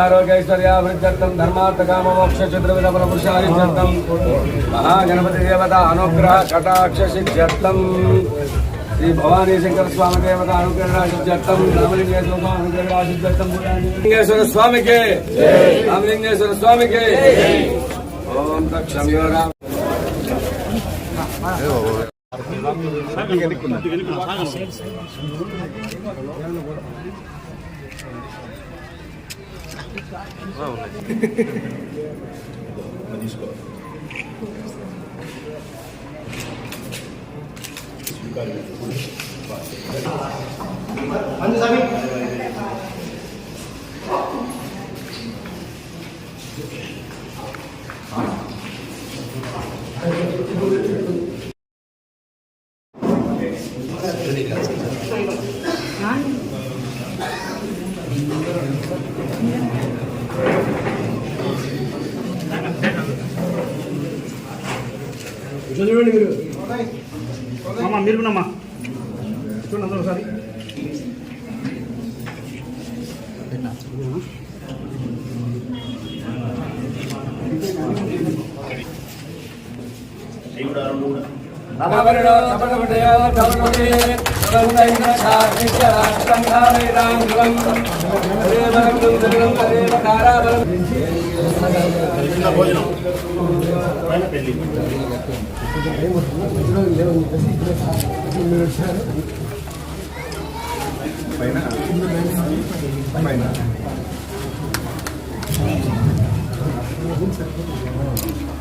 ఆరోగ్యైశ్వర్యాభివృద్ధ్యర్థం ధర్మార్థకామోక్షచంద్రవిధపురుషారిత్యర్థం మహాగణపతి దేవత అనుగ్రహ కటాక్ష సిద్ధ్యర్థం శ్రీ భవానీ శంకర స్వామి దేవత అనుగ్రహ సిద్ధ్యర్థం రామలింగేశ్వర స్వామి అనుగ్రహ సిద్ధ్యర్థం లింగేశ్వర స్వామికి రామలింగేశ్వర స్వామికి ఓం తక్షమ్యో రామ అమ్మా మీరు కూడా చూడండి అందరూ ఒకసారి. రామవరుడో సమనవడయో ధర్మమే సర్వైన శాస్త్ర సంఘావేదాం ధ్రువం దేవరం దుర్గం దేవ తారాబలం చిన్న భోజనం పైన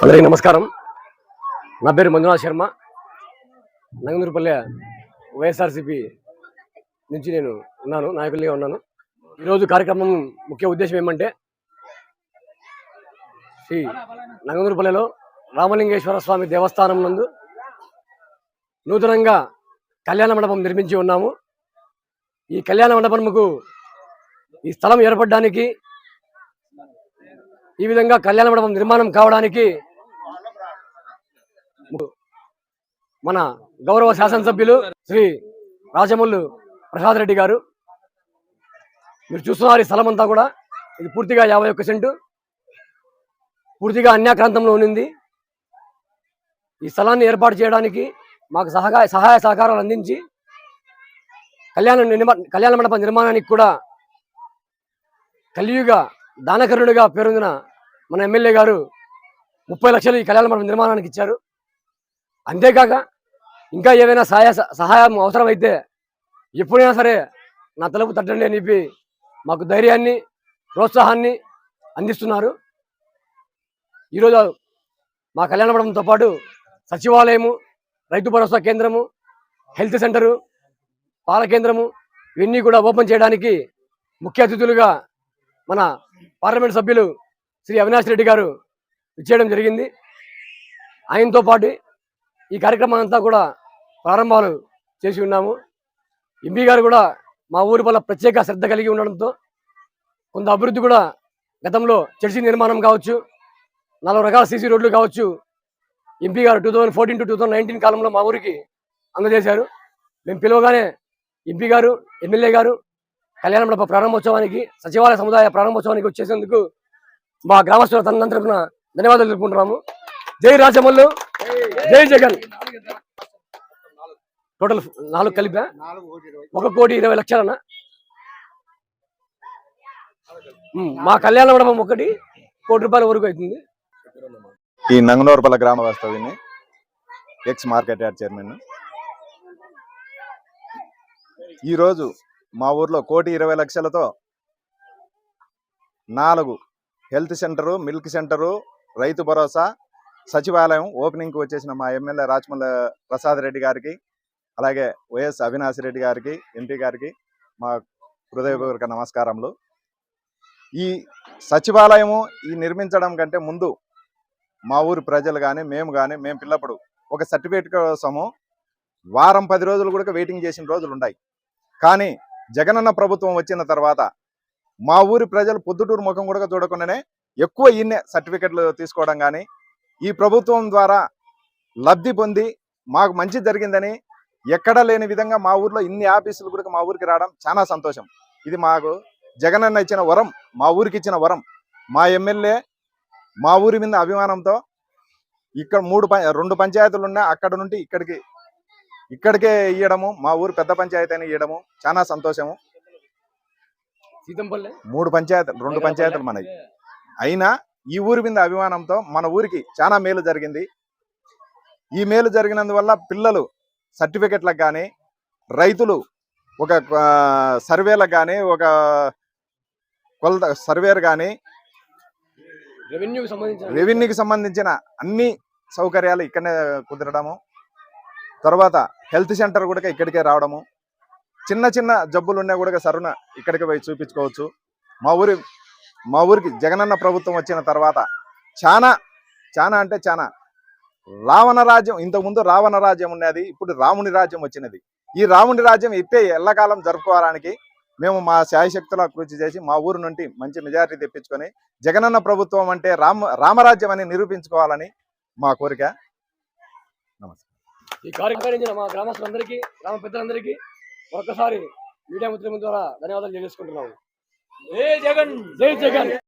అందరికీ నమస్కారం. నా పేరు మంజునాథ్ శర్మ. నంగనూరుపల్లె వైఎస్ఆర్సిపి నుంచి నేను ఉన్నాను నాయకులుగా ఉన్నాను. ఈరోజు కార్యక్రమం ముఖ్య ఉద్దేశం ఏమంటే శ్రీ నంగనూరుపల్లెలో రామలింగేశ్వర స్వామి దేవస్థానం నందు నూతనంగా కళ్యాణ మండపం నిర్మించి ఉన్నాము. ఈ కళ్యాణ మండపముకు ఈ స్థలం ఏర్పడడానికి ఈ విధంగా కళ్యాణ మండపం నిర్మాణం కావడానికి మన గౌరవ శాసనసభ్యులు శ్రీ రాజమల్లు ప్రసాద్ రెడ్డి గారు. మీరు చూస్తున్నారు ఈ స్థలం అంతా కూడా. ఇది పూర్తిగా యాభై ఒక్క సెంటు. పూర్తిగా అన్యాక్రాంతంలో ఉన్నింది. ఈ స్థలాన్ని ఏర్పాటు చేయడానికి మాకు సహకార సహాయ సహకారాలు అందించి కళ్యాణ నిర్మా కళ్యాణ మండప నిర్మాణానికి కూడా కలియుగ దానకరుడుగా పేరొందిన మన ఎమ్మెల్యే గారు ముప్పై లక్షలు ఈ కళ్యాణ మండపం నిర్మాణానికి ఇచ్చారు. అంతేకాక ఇంకా ఏవైనా సహాయ సహాయం అవసరమైతే ఎప్పుడైనా సరే నా తలుపు తట్టండి అని చెప్పి మాకు ధైర్యాన్ని ప్రోత్సాహాన్ని అందిస్తున్నారు. ఈరోజు మా కళ్యాణ మండపంతో పాటు సచివాలయము రైతు భరోసా కేంద్రము హెల్త్ సెంటరు పాల కేంద్రము ఇవన్నీ కూడా ఓపెన్ చేయడానికి ముఖ్య అతిథులుగా మన పార్లమెంట్ సభ్యులు శ్రీ అవినాష్ రెడ్డి గారు ఇచ్చేయడం జరిగింది. ఆయనతో పాటు ఈ కార్యక్రమానంతా కూడా ప్రారంభాలు చేసి ఉన్నాము. ఎంపీ గారు కూడా మా ఊరి వల్ల ప్రత్యేక శ్రద్ధ కలిగి ఉండడంతో కొంత అభివృద్ధి కూడా గతంలో చర్చి నిర్మాణం కావచ్చు నాలుగు రకాల సీసీ రోడ్లు కావచ్చు ఎంపీ గారు two thousand fourteen to two thousand nineteen కాలంలో మా ఊరికి అందజేశారు. మేము పిలవగానే ఎంపీ గారు ఎమ్మెల్యే గారు కళ్యాణ మండప ప్రారంభోత్సవానికి సచివాలయ సముదాయ ప్రారంభోత్సవానికి వచ్చేసేందుకు మా గ్రామస్తుల తన తరపున ధన్యవాదాలు తెలుపుకుంటున్నాము. జై రాజమల్లు జై జగన్. టోటల్ నాలుగు కలిపా? ఒక కోటి ఇరవై లక్షలన్న మా కళ్యాణ మండపం ఒకటి కోటి రూపాయల వరకు అవుతుంది. ఈ నంగనూరుపల్ల గ్రామ వాస్తవ్యని ఎక్స్ మార్కెట్ యార్డ్ చైర్మన్ ఈరోజు మా ఊర్లో కోటి ఇరవై లక్షలతో నాలుగు health centre milk centre Rythu Bharosa సచివాలయం ఓపెనింగ్కి వచ్చేసిన మా ఎమ్మెల్యే రాజమల్ల ప్రసాద్ రెడ్డి గారికి అలాగే వైఎస్ అవినాష్ రెడ్డి గారికి ఎంపీ గారికి మా హృదయపూర్వక నమస్కారములు. ఈ సచివాలయము ఈ నిర్మించడం కంటే ముందు మా ఊరు ప్రజలు కానీ మేము కానీ మేము పిల్లప్పుడు ఒక సర్టిఫికేట్ కోసము వారం పది రోజులు కూడా వెయిటింగ్ చేసిన రోజులు ఉన్నాయి కానీ జగనన్న ప్రభుత్వం వచ్చిన తర్వాత మా ఊరి ప్రజలు పొద్దుటూరు ముఖం కూడా చూడకుండానే ఎక్కువ ఇన్ని సర్టిఫికెట్లు తీసుకోవడం కానీ ఈ ప్రభుత్వం ద్వారా లబ్ధి పొంది మాకు మంచి జరిగిందని ఎక్కడా లేని విధంగా మా ఊర్లో ఇన్ని ఆఫీసులు కూడా మా ఊరికి రావడం చాలా సంతోషం. ఇది మాకు జగనన్న ఇచ్చిన వరం మా ఊరికి ఇచ్చిన వరం. మా ఎమ్మెల్యే మా ఊరి మీద అభిమానంతో ఇక్కడ మూడు రెండు పంచాయతీలు ఉన్నాయి అక్కడ నుండి ఇక్కడికి ఇక్కడికే ఇవ్వడము మా ఊరు పెద్ద పంచాయతీ అని ఇవ్వడము చాలా సంతోషము. సీతంపల్లె? మూడు పంచాయతీలు రెండు పంచాయతీలు మనకి అయినా ఈ ఊరి మీద అభిమానంతో మన ఊరికి చాలా మేలు జరిగింది. ఈ మేలు జరిగినందువల్ల పిల్లలు సర్టిఫికెట్లకు కానీ రైతులు ఒక సర్వేలకు కానీ ఒక కొలత సర్వేర్ కానీ రెవెన్యూకి సంబంధించిన రెవెన్యూకి సంబంధించిన అన్ని సౌకర్యాలు ఇక్కడనే కుదరడము. తర్వాత హెల్త్ సెంటర్ కూడా ఇక్కడికే రావడము. చిన్న చిన్న జబ్బులు ఉన్నా కూడా సరున ఇక్కడికి పోయి చూపించుకోవచ్చు. మా ఊరి మా ఊరికి జగనన్న ప్రభుత్వం వచ్చిన తర్వాత చాలా చాలా అంటే చాలా రావణ రాజ్యం ఇంతకుముందు రావణ రాజ్యం ఉన్నది ఇప్పుడు రాముని రాజ్యం వచ్చినది. ఈ రాముని రాజ్యం ఇట్టే ఎల్లకాలం జరుపుకోవడానికి మేము మా శాయశక్తుల కృషి చేసి మా ఊరు నుండి మంచి మెజారిటీ తెప్పించుకొని జగనన్న ప్రభుత్వం అంటే రామ రామరాజ్యం అని నిరూపించుకోవాలని మా కోరిక. నమస్కారం. ఈ కార్యక్రమించిన మా గ్రామస్తులందరికీ గ్రామ పెద్దలందరికీ మరొకసారి మీడియా మిత్రుల ద్వారా ధన్యవాదాలు తెలియజేసుకుంటున్నాము. జై జగన్! జై జగన్!